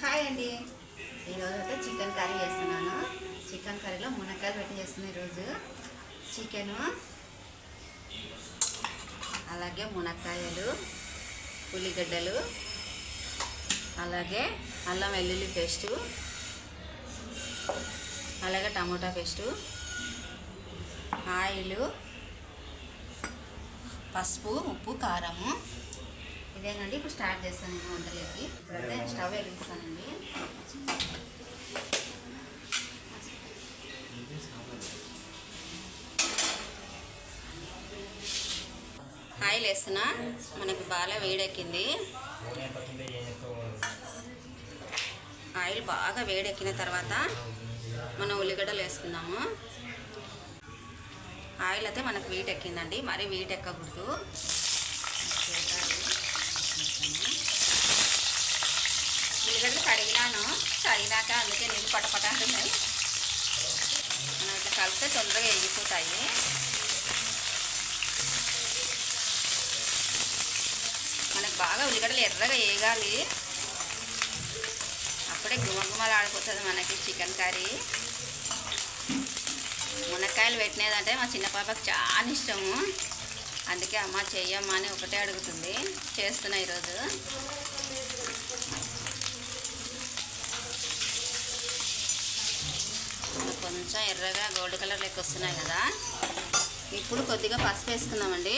Hi అండి. ఈరోజు అయితే చికెన్ కర్రీ చేస్తున్నాను. చికెన్ కర్రీలో మునక్కాయలు పెట్టి చేస్తున్నాను ఈరోజు. చికెను అలాగే మునక్కాయలు ఉల్లిగడ్డలు అలాగే అల్లం వెల్లుల్లి పేస్టు అలాగే టమోటా పేస్టు ఆయిలు పసుపు ఉప్పు కారము ఇదేనండి ఇప్పుడు స్టార్ట్ చేస్తాను నేను వంటలకి. ఇప్పుడైతే స్టవ్ వెలిగిస్తానండి. ఆయిల్ వేస్తున్నా. మనకి బాగా వేడెక్కింది. ఆయిల్ బాగా వేడెక్కిన తర్వాత మనం ఉల్లిగడ్డలు వేసుకుందాము. ఆయిల్ అయితే మనకు వీట్ ఎక్కిందండి మరీ వీట్ ఉల్లిగడ్డలు కడిగినాను. కడిగినాక అందుకే నీళ్ళు పటపట మనం ఇట్లా కలిపితే తొందరగా ఎగిపోతాయి మనకు బాగా ఉల్లిగడ్డలు ఎర్రగా వేగాలి. అప్పుడే గుమగుమలు ఆడిపోతుంది మనకి చికెన్ కర్రీ. మునక్కాయలు పెట్టినదంటే మా చిన్న పాపకు చాలా ఇష్టము. అందుకే అమ్మ చెయ్యమ్మా అని ఒకటే అడుగుతుంది. చేస్తున్నా ఈరోజు కొంచెం ఎర్రగా గోల్డ్ కలర్ లెక్క వస్తున్నాయి కదా. ఇప్పుడు కొద్దిగా పసుపు వేసుకుందామండి.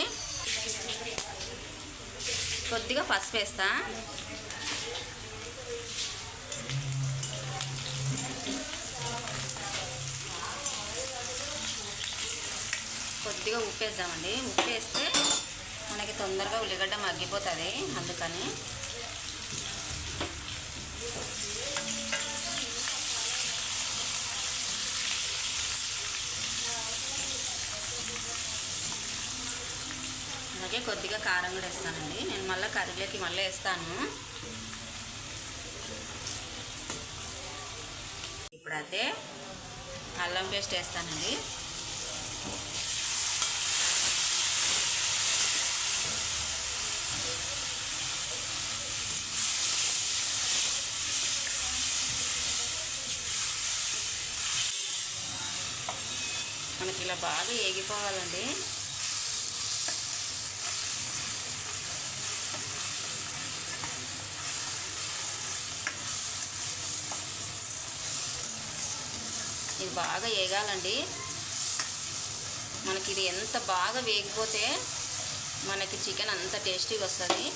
కొద్దిగా పసుపు వేస్తా. కొద్దిగా ఉప్పు వేద్దామండి. ఉప్పు వేస్తే మనకి తొందరగా ఉల్లిగడ్డ మగ్గిపోతుంది అందుకని. అలాగే కొద్దిగా కారం కూడా వేస్తానండి. నేను మళ్ళీ కర్రీలోకి మళ్ళీ వేస్తాను. ఇప్పుడైతే అల్లం పేస్ట్ వేస్తానండి. మనకి ఇలా బాగా ఏగిపోవాలండి. ఇది బాగా వేగాలండి. మనకి ఇది ఎంత బాగా వేగిపోతే మనకి చికెన్ అంత టేస్టీగా వస్తుంది.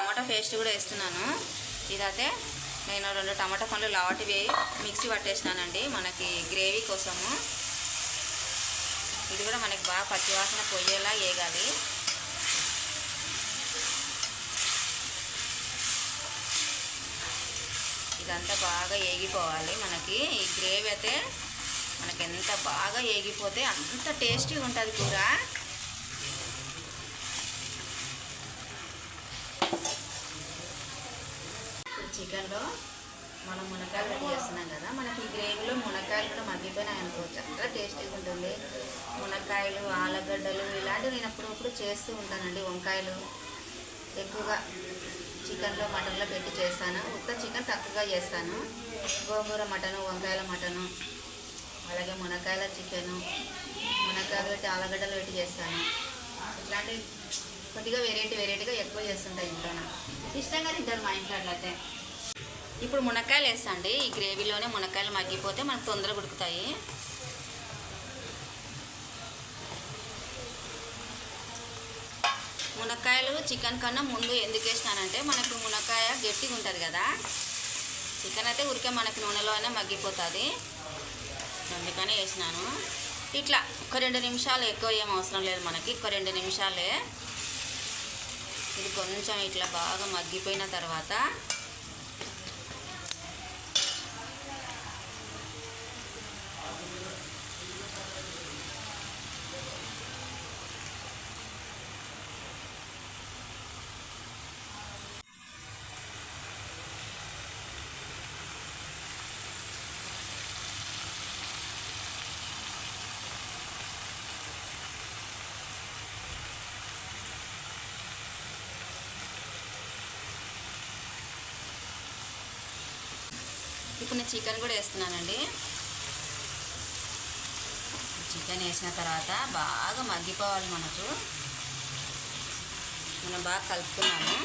టమాటా పేస్ట్ కూడా వేస్తున్నాను. ఇదైతే నేను రెండు టమాటా పండ్లు లావటివి మిక్సీ పట్టేసినానండి. మనకి గ్రేవీ కోసము. ఇది కూడా మనకి బాగా పచ్చివాసన పొయ్యేలా వేగాలి. ఇదంతా బాగా ఏగిపోవాలి. మనకి ఈ గ్రేవీ అయితే మనకి ఎంత బాగా ఏగిపోతే అంత టేస్టీగా ఉంటుంది కూర. ఇప్పుడు చికెన్లో మనం మునక్కాయలు రెడీ చేస్తున్నాం కదా మనకి ఈ గ్రేవీలో మునక్కాయలు కూడా మగ్గిపోయినాయి అనుకో చాలా టేస్టీగా ఉంటుంది. మునక్కాయలు ఆలుగడ్డలు ఇలాంటివి నేను అప్పుడప్పుడు చేస్తూ ఉంటానండి వంకాయలు. ఎక్కువగా చికెన్లో మటన్లో పెట్టి చేస్తాను. ఉత్త చికెన్ తక్కువగా చేస్తాను. గోంగూర మటను వంకాయల మటను అలాగే మునక్కాయల చికెను మునక్కాయలు పెట్టి ఆలుగడ్డలు పెట్టి చేస్తాను. ఇట్లాంటి కొద్దిగా వెరైటీ వెరైటీగా ఎక్కువ చేస్తుంటాయి ఇంట్లో ఇష్టంగా తింటారు మా ఇంట్లో అట్లయితే. ఇప్పుడు మునక్కాయలు వేస్తాండి ఈ గ్రేవీలోనే మునక్కాయలు మగ్గిపోతే మనకు తొందరగా ఉడుకుతాయి. మునక్కాయలు చికెన్ కన్నా ముందు ఎందుకు వేసినానంటే మనకు మునక్కాయ గట్టిగా ఉంటుంది కదా. చికెన్ అయితే ఉరికే మనకి నూనెలోనే మగ్గిపోతుంది. అందుకనే వేసినాను. ఇట్లా ఒక రెండు నిమిషాలు ఎక్కువ ఏం అవసరం లేదు మనకి. ఒక రెండు నిమిషాలే. ఇది కొంచెం ఇట్లా బాగా మగ్గిపోయిన తర్వాత ఇప్పుడు నేను చికెన్ కూడా వేస్తున్నానండి. చికెన్ వేసిన తర్వాత బాగా మగ్గిపోవాలి మనకు. మనం బాగా కలుపుకున్నాము.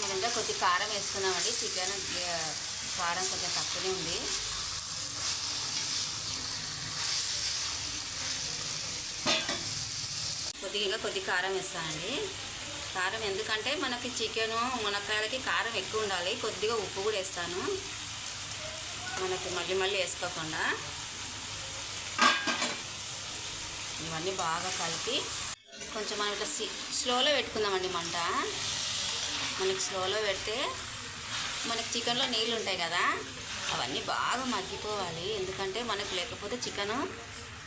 మనం ఇంకా కొద్ది కారం వేసుకున్నామండి. చికెన్ కారం కొంచెం తక్కువనే ఉంది. కొద్దిగా కొద్ది కారం వేస్తానండి. కారం ఎందుకంటే మనకి చికెను మునక్కాయలకి కారం ఎక్కువ ఉండాలి. కొద్దిగా ఉప్పు కూడా వేస్తాను. మనకి మళ్ళీ మళ్ళీ వేసుకోకుండా. ఇవన్నీ బాగా కలిపి కొంచెం మనం ఇట్లా స్లోలో పెట్టుకుందామండి మంట. మనకి స్లోలో పెడితే మనకి చికెన్లో నీళ్ళు ఉంటాయి కదా. అవన్నీ బాగా మగ్గిపోవాలి. ఎందుకంటే మనకు లేకపోతే చికెను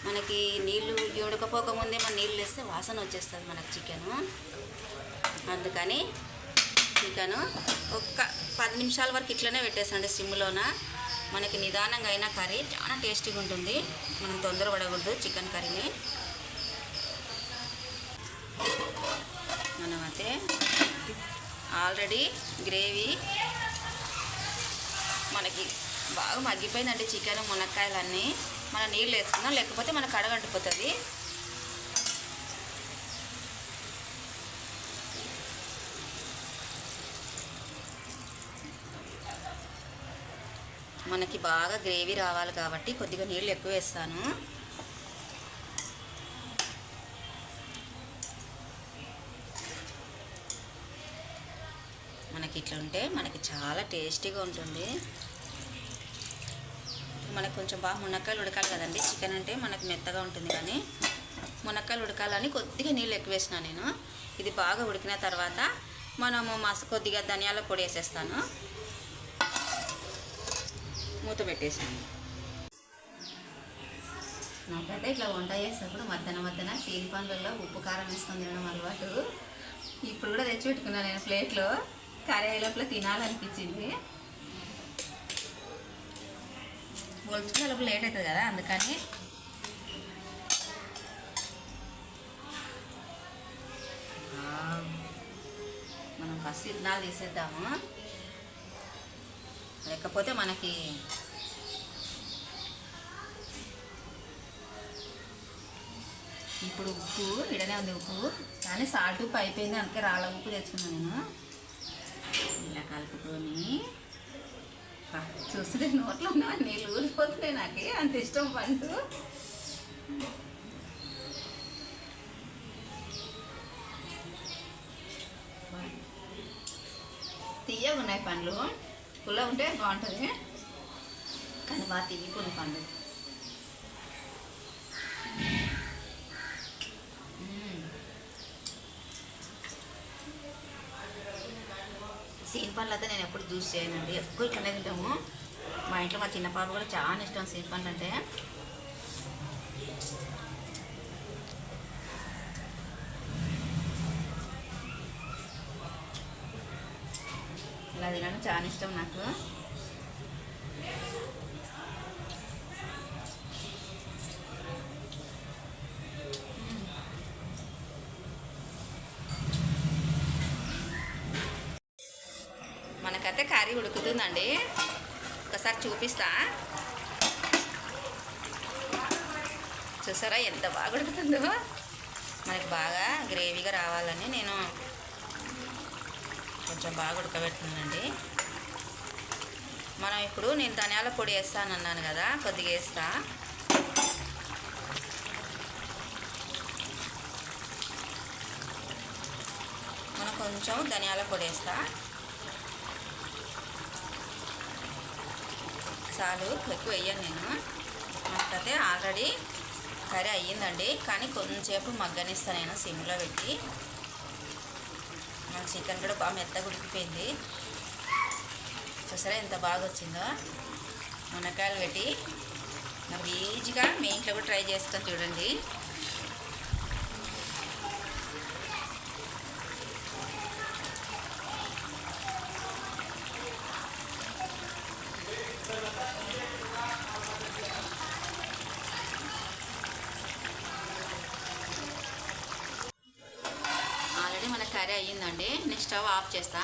మనకి నీళ్ళు ఉడకపోకముందే మన నీళ్ళు వేస్తే వాసన వచ్చేస్తుంది మనకి చికెను. అందుకని చికెను ఒక్క పది నిమిషాల వరకు ఇట్లనే పెట్టేసండి సిమ్లోన. మనకి నిదానంగా అయిన కర్రీ చాలా టేస్టీగా ఉంటుంది. మనం తొందర పడకూడదు చికెన్ కర్రీని. మనమైతే ఆల్రెడీ గ్రేవీ మనకి బాగా మగ్గిపోయిందండి చికెన్ మునక్కాయలన్నీ. మన నీళ్ళు వేసుకుందాం లేకపోతే మనకు అడగంటిపోతుంది మనకి బాగా గ్రేవీ రావాలి కాబట్టి కొద్దిగా నీళ్ళు ఎక్కువ వేస్తాను. మనకి ఇట్లా ఉంటే మనకి చాలా టేస్టీగా ఉంటుంది. మనకు కొంచెం బాగా మునక్కాయలు ఉడకాలి కదండి. చికెన్ అంటే మనకు మెత్తగా ఉంటుంది కానీ మునక్కాయలు ఉడకాలని కొద్దిగా నీళ్ళు ఎక్కువ వేసిన నేను. ఇది బాగా ఉడికిన తర్వాత మనము మస కొద్దిగా ధనియాల పొడి వేసేస్తాను. మూత పెట్టేసాను. నాకైతే ఇట్లా వంట చేసాను మధ్యాహ్న మధ్యన సీని పండ్లలో ఉప్పు కారం వేసుకొని తినడం అలవాటు. ఇప్పుడు కూడా తెచ్చి పెట్టుకున్నాను నేను ప్లేట్లో. కర్రీ లోపల తినాలనిపించింది. పోల్చుకునే లోపల లేట్ అవుతుంది కదా అందుకని. మనం ఫస్ట్ ఇత్తనాలు తీసేద్దాము. లేకపోతే మనకి ఇప్పుడు ఉప్పు ఇడనే ఉంది ఉప్పు. కానీ సాల్ట్ ఉప్పు అయిపోయింది అందుకే రాళ్ళ ఉప్పు తెచ్చుకున్నాను నేను. ఇలా కలుపుకొని చూస్తే చూస్తుంటే నోట్లో ఉన్న నీళ్ళు ఊరిపోతున్నాయి నాకు అంత ఇష్టం పండు. తీయగా ఉన్నాయి పండ్లు. పుల్ల ఉంటే బాగుంటుంది. కానీ బాగా తీయకుండా పండు మ్మ్. సీన్ పండ్లు అయితే నేను ఎప్పుడు జ్యూస్ చేయనండి. ఎక్కువ ఇట్లనే తింటాము. మా ఇంట్లో మా చిన్న పాప కూడా చాలా ఇష్టం సీన్ పండ్లు అంటే ఇలా తినడం చాలా ఇష్టం నాకు. మనకైతే కర్రీ ఉడుకుతుందండి. ఒకసారి చూపిస్తా. చూసారా ఎంత బాగా ఉడుకుతుందో? మనకి బాగా గ్రేవీగా రావాలని నేను కొంచెం బాగా ఉడకబెడుతున్నానండి. మనం ఇప్పుడు నేను ధనియాల పొడి వేస్తాను అన్నాను కదా కొద్దిగా వేస్తా. మనం కొంచెం ధనియాల పొడి వేస్తా. చాలు ఎక్కువ వేయను నేను. మనకైతే ఆల్రెడీ కర్రీ అయ్యిందండి కానీ కొంచెంసేపు మగ్గనిస్తాను నేను సిమ్లో పెట్టి. మన చికెన్ కూడా బాగా మెత్తగా ఉడికిపోయింది. చూసారా ఎంత బాగా వచ్చిందో? మునక్కాయలు పెట్టి. మరి ఈజీగా మీ ఇంట్లో కూడా ట్రై చేసుకొని చూడండి. అండి నేను స్టవ్ ఆఫ్ చేస్తా.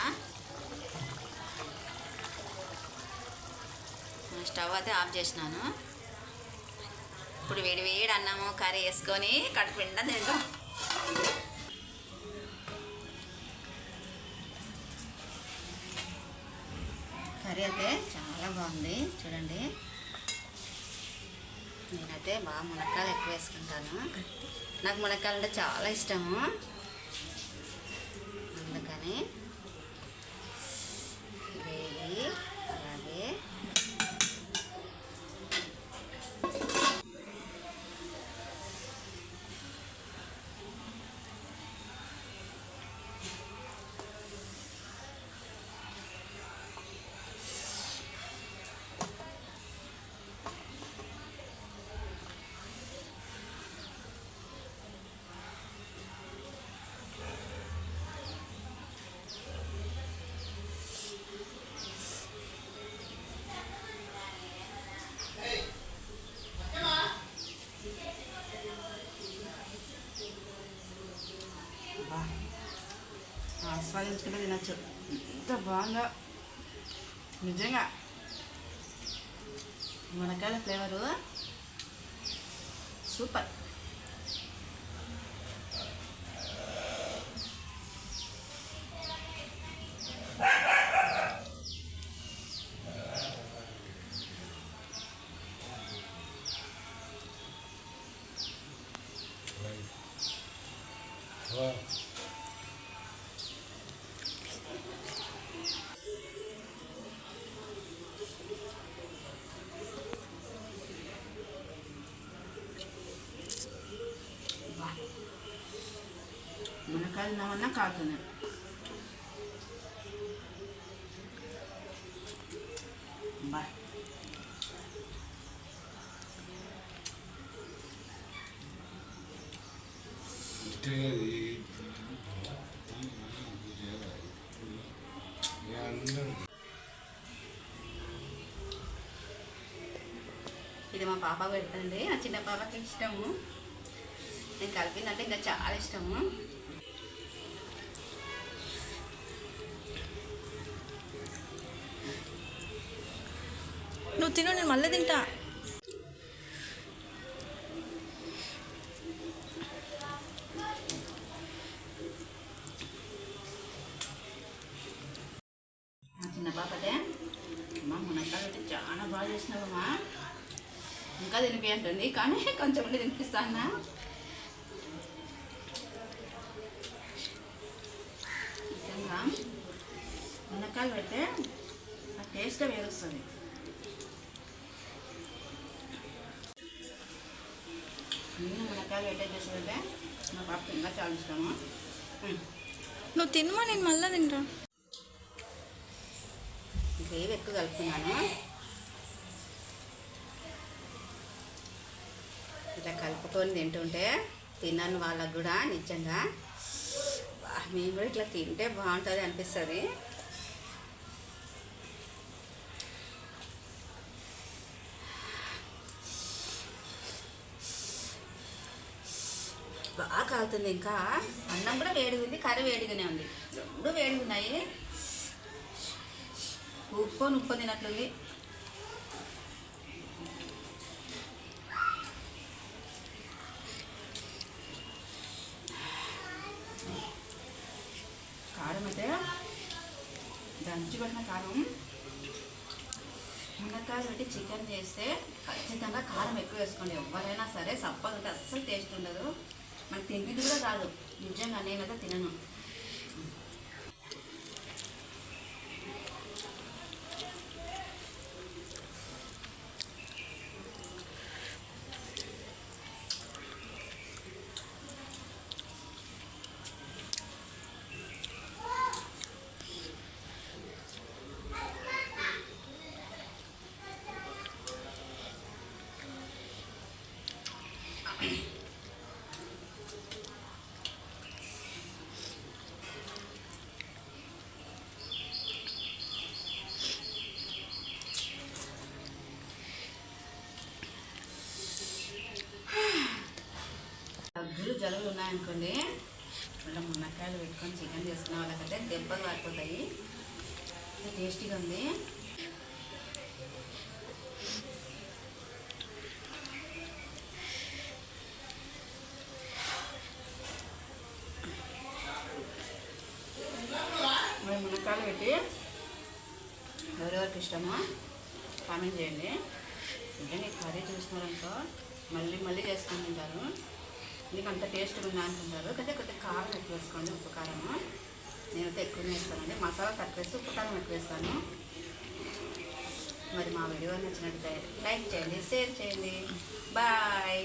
స్టవ్ అయితే ఆఫ్ చేసినాను. ఇప్పుడు వేడి వేడి అన్నము కర్రీ వేసుకొని కడుపు నిండా తింటాం కర్రీ అయితే చాలా బాగుంది. చూడండి. నేనైతే బాగా మునక్కాయలు ఎక్కువ వేసుకుంటాను. నాకు మునక్కాయలు అంటే చాలా ఇష్టము. ఆస్వాదించుకుంటే తినచ్చు. ఎంత బాగుందో. నిజంగా. మునక్కాయల ఫ్లేవరు. సూపర్. మునక్కాయలు తిన్నామన్నా కాకున్నాయి బా ఇది మా పాప పెడుతుంది. నా చిన్న పాపకి ఇష్టము. నేను కలిపిందంటే ఇంకా చాలా ఇష్టము. తిను నేను మళ్ళీ తింటా. నా చిన్న పాపదే. అమ్మా మునక్కాయలు అయితే చాలా బాగా చేసినావమ్మా. ఇంకా తినిపి అంటుంది కానీ కొంచెం ఉండి తినిపిస్తానా నిజంగా మునక్కాయలు పెడితే ఆ టేస్ట్ వేరొస్తుంది నేను మునక్కాయలు పెట్టే చేసేదంటే చాలా ఇష్టము. నువ్వు తినమా నేను మళ్ళీ తింటా. గ్రేవీ ఎక్కువ కలుపుతున్నాను ఇట్లా కలుపుకొని తింటుంటే తిన్నాను వాళ్ళకు కూడా నిజంగా మేము కూడా ఇట్లా తింటే బాగుంటుంది అనిపిస్తుంది. కాలుతుంది ఇంకా. అన్నం కూడా వేడిగా ఉంది కర్రీ వేడిగానే ఉంది. రెండు వేడిగా ఉన్నాయి ఉప్పు ఉప్పు తినట్లుంది. కారం అయితే దంచి పెట్టిన కారం. మునక్కాయలు పెట్టి చికెన్ చేస్తే ఖచ్చితంగా కారం ఎక్కువ వేసుకోండి. ఎవరైనా సరే సప్పగా ఉంటే అస్సలు టేస్ట్ ఉండదు. మనకి తిండిది కూడా కాదు నిజంగా నేనైతే తినను. అనుకోండి. జలుబులు ఇలా మునక్కాయలు పెట్టుకొని చికెన్ చేసుకున్న వాళ్ళకైతే దెబ్బలు పడిపోతాయి టేస్టీగా ఉంది. మరి మునక్కాయలు పెట్టి ఎవరెవరికి ఇష్టమో కామెంట్ చేయండి. ఇంకా నీకు కర్రీ చూసినారనుకో మళ్ళీ మళ్ళీ చేసుకొని తింటారు మీకు అంత టేస్ట్ ఉందా అనుకుంటారు కదా కొద్దిగా కారం ఎక్కువ వేసుకోండి ఉప్పు కారం నేనైతే ఎక్కువ వేస్తానండి. మసాలా తక్కువ వేసి ఉప్పు కారం ఎక్కువ వేస్తాను. మరి మా వీడియో నచ్చినట్లయితే లైక్ చేయండి షేర్ చేయండి. బాయ్.